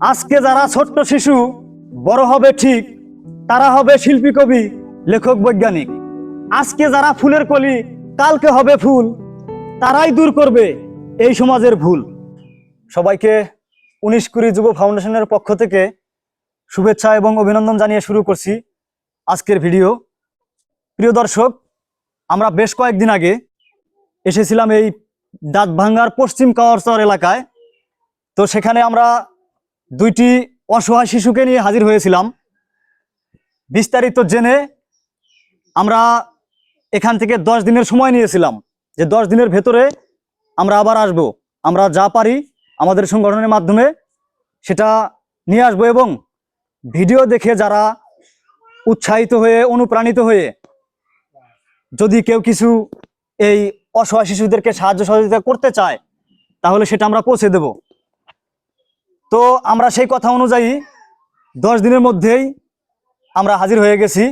আজকে যারা ছোট্ট শিশু, বড় হবে ঠিক, তারা হবে শিল্পী কবি, লেখক বৈজ্ঞানিক। আজকে যারা ফুলের কলি, কালকে হবে ফুল, তারাই দূর করবে এই সমাজের ভুল। সবাইকে উনিশ কুড়ি যুব ফাউন্ডেশনের পক্ষ থেকে শুভেচ্ছা এবং অভিনন্দন জানিয়ে শুরু করছি আজকের ভিডিও। প্রিয় দর্শক, আমরা বেশ কয়েকদিন আগে এসেছিলাম এই দাঁতভাঙ্গার পশ্চিম কাওয়ারচর এলাকায়। তো সেখানে আমরা দুইটি অসহায় শিশুকে নিয়ে হাজির হয়েছিলাম। বিস্তারিত জেনে আমরা এখান থেকে দশ দিনের সময় নিয়েছিলাম। যে দশ দিনের ভেতরে আমরা আবার আসব। আমরা যা পারি আমাদের সংগঠনের মাধ্যমে সেটা নিয়ে আসব এবং ভিডিও দেখে যারা উৎসাহিত হয়ে, অনুপ্রাণিত হয়ে যদি কেউ কিছু এই অসহায় শিশুদেরকে সাহায্য সহযোগিতা করতে চায়, তাহলে সেটা আমরা পৌঁছে দেব। তো আমরা সেই কথা অনুযায়ী দশ দিনের মধ্যেই আমরা হাজির হয়ে গেছি।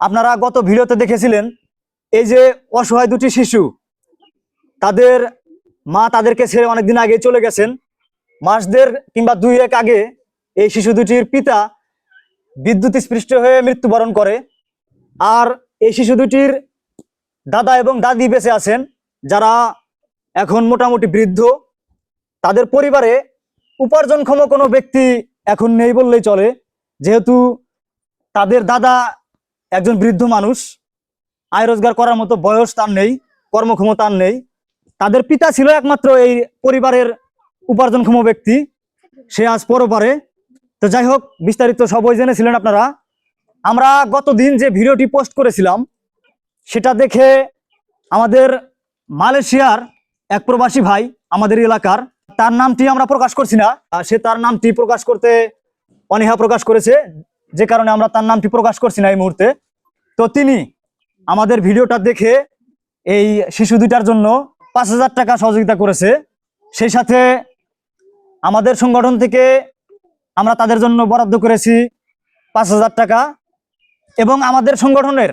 আপনারা গত ভিডিওতে দেখেছিলেন, এই যে অসহায় দুটি শিশু, তাদের মা তাদেরকে ছেড়ে অনেকদিন আগে চলে গেছেন। মাসদের কিংবা দুই এক আগে এই শিশু দুটির পিতা বিদ্যুৎ স্পৃষ্ট হয়ে মৃত্যুবরণ করে। আর এই শিশু দুটির দাদা এবং দাদি বেঁচে আছেন, যারা এখন মোটামুটি বৃদ্ধ। তাদের পরিবারে উপার্জনক্ষম কোনো ব্যক্তি এখন নেই বললেই চলে। যেহেতু তাদের দাদা একজন বৃদ্ধ মানুষ, আয় রোজগার করার মতো বয়স তার নেই, কর্মক্ষমতা নেই। তাদের পিতা ছিল একমাত্র এই পরিবারের উপার্জনক্ষম ব্যক্তি, সে আজ পরপারে। তো যাই হোক, বিস্তারিত সবই জেনেছিলেন আপনারা। আমরা গতদিন যে ভিডিওটি পোস্ট করেছিলাম, সেটা দেখে আমাদের মালয়েশিয়ার এক প্রবাসী ভাই আমাদের এলাকার তার নামটি আমরা প্রকাশ করছি না। সে তার নামটি প্রকাশ করতে অনীহা প্রকাশ করেছে, যে কারণে আমরা তার নামটি প্রকাশ করছি না এই মুহূর্তে। তো তিনি আমাদের ভিডিওটা দেখে এই শিশু দুইটার জন্য পাঁচ হাজার টাকা সহযোগিতা করেছে। সেই সাথে আমাদের সংগঠন থেকে আমরা তাদের জন্য বরাদ্দ করেছি পাঁচ হাজার টাকা। এবং আমাদের সংগঠনের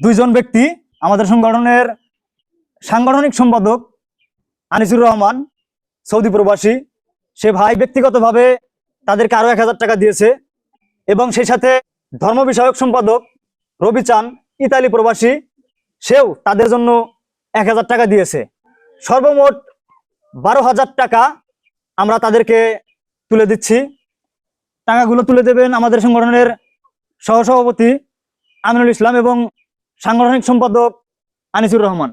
দুইজন ব্যক্তি, আমাদের সংগঠনের সাংগঠনিক সম্পাদক আনিসুর রহমান সৌদি প্রবাসী, সে ভাই ব্যক্তিগতভাবে তাদেরকে আরও এক হাজার টাকা দিয়েছে এবং সেই সাথে ধর্ম বিষয়ক সম্পাদক রবি চান, ইতালি প্রবাসী, সেও তাদের জন্য এক হাজার টাকা দিয়েছে। সর্বমোট বারো হাজার টাকা আমরা তাদেরকে তুলে দিচ্ছি। টাকাগুলো তুলে দেবেন আমাদের সংগঠনের সহসভাপতি আমিনুল ইসলাম এবং সাংগঠনিক সম্পাদক আনিসুর রহমান।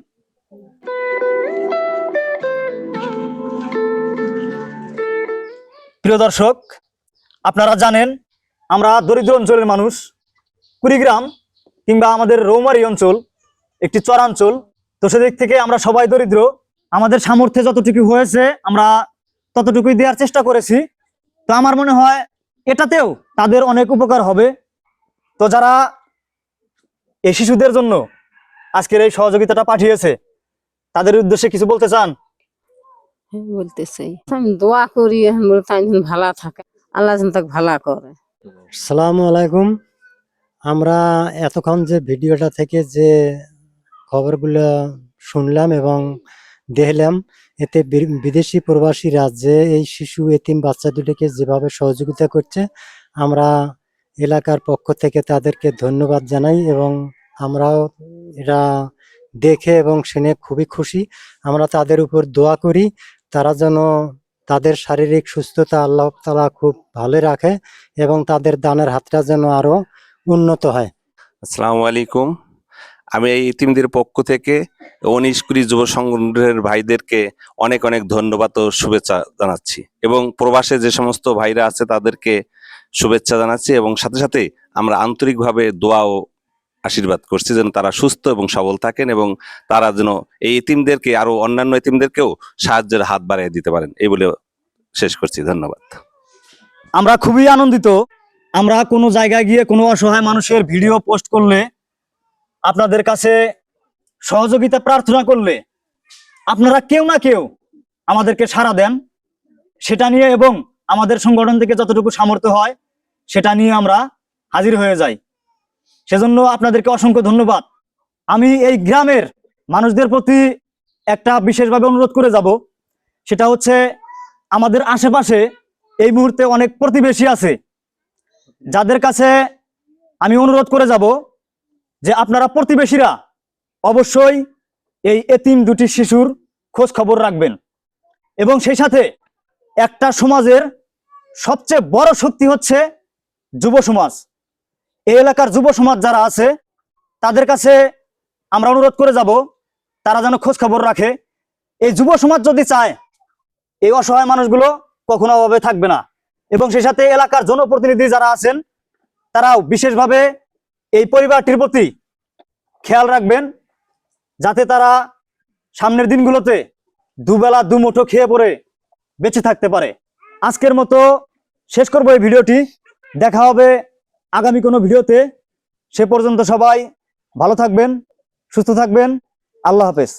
প্রিয় দর্শক, আপনারা জানেন আমরা দরিদ্র অঞ্চলের মানুষ। কুড়িগ্রাম কিংবা আমাদের রৌমারি অঞ্চল, একটি চরাঞ্চল। তো সেদিক থেকে আমরা সবাই দরিদ্র। আমাদের সামর্থ্যে যতটুকু হয়েছে, আমরা ততটুকুই দেওয়ার চেষ্টা করেছি। তো আমার মনে হয় এটাতেও তাদের অনেক উপকার হবে। তো যারা এই শিশুদের জন্য আজকের এই সহযোগিতাটা পাঠিয়েছে, তাদের উদ্দেশ্যে কিছু বলতে চান? বলতে চাই আমি দোয়া করি তাই ভালো থাকে। আল্লাহ যেন তাকে ভালো করে। সালামু আলাইকুম। আমরা এতক্ষণ যে ভিডিওটা থেকে যে খবরগুলো শুনলাম এবং দেখলাম, এতে বিদেশি প্রবাসী রাজ্যে এই শিশু, এতিম বাচ্চা দুটিকে যেভাবে সহযোগিতা করছে, আমরা এলাকার পক্ষ থেকে তাদেরকে ধন্যবাদ জানাই এবং আমরাও এরা দেখে এবং শুনে খুবই খুশি। আমরা তাদের উপর দোয়া করি। তারা যেন তাদের শারীরিক সুস্থতা আল্লাহ তালা খুব ভালো রাখে এবং তাদের দানের হাতটা যেন আরও উন্নত হয়। আসসালামু আলাইকুম। আমি এই ইতিমদের পক্ষ থেকে উনিশ কুড়ি যুব সংগঠনের ভাইদেরকে অনেক অনেক ধন্যবাদ ও শুভেচ্ছা জানাচ্ছি এবং প্রবাসে যে সমস্ত ভাইরা আছে তাদেরকে শুভেচ্ছা জানাচ্ছি এবং সাথে সাথে আমরা আন্তরিকভাবে দোয়া ও আশীর্বাদ করছি যেন তারা সুস্থ এবং সবল থাকেন এবং তারা যেন এই ইতিমদেরকে আরও অন্যান্য ইতিমদেরকেও সাহায্যের হাত বাড়িয়ে দিতে পারেন। এই বলে শেষ করছি। ধন্যবাদ। আমরা খুবই আনন্দিত। আমরা কোনো জায়গায় গিয়ে কোনো অসহায় মানুষের ভিডিও পোস্ট করলে, আপনাদের কাছে সহযোগিতা প্রার্থনা করলে, আপনারা কেউ না কেউ আমাদেরকে সাড়া দেন। সেটা নিয়ে এবং আমাদের সংগঠন থেকে যতটুকু সামর্থ্য হয়, সেটা নিয়ে আমরা হাজির হয়ে যাই। সেজন্য আপনাদেরকে অসংখ্য ধন্যবাদ। আমি এই গ্রামের মানুষদের প্রতি একটা বিশেষভাবে অনুরোধ করে যাব। সেটা হচ্ছে, আমাদের আশেপাশে এই মুহূর্তে অনেক প্রতিবেশী আছে। যাদের কাছে আমি অনুরোধ করে যাব যে আপনারা প্রতিবেশীরা অবশ্যই এই এতিম দুটি শিশুর খোঁজ খবর রাখবেন। এবং সেই সাথে একটা সমাজের সবচেয়ে বড় শক্তি হচ্ছে যুব সমাজ। এই এলাকার যুব সমাজ যারা আছে, তাদের কাছে আমরা অনুরোধ করে যাব, তারা যেন খোঁজ খবর রাখে। এই যুব সমাজ যদি চায়, এই অসহায় মানুষগুলো কখনো অভাবে থাকবে না। এবং সেই সাথে এলাকার জনপ্রতিনিধি যারা আছেন, তারাও বিশেষভাবে এই পরিবারটির প্রতি খেয়াল রাখবেন, যাতে তারা সামনের দিনগুলোতে দুবেলা দুমুঠো খেয়ে পড়ে বেঁচে থাকতে পারে। আজকের মতো শেষ করব এই ভিডিওটি। দেখা হবে আগামী কোনো ভিডিওতে সে পর্যন্ত সবাই ভালো থাকবেন সুস্থ থাকবেন। আল্লাহ হাফেজ।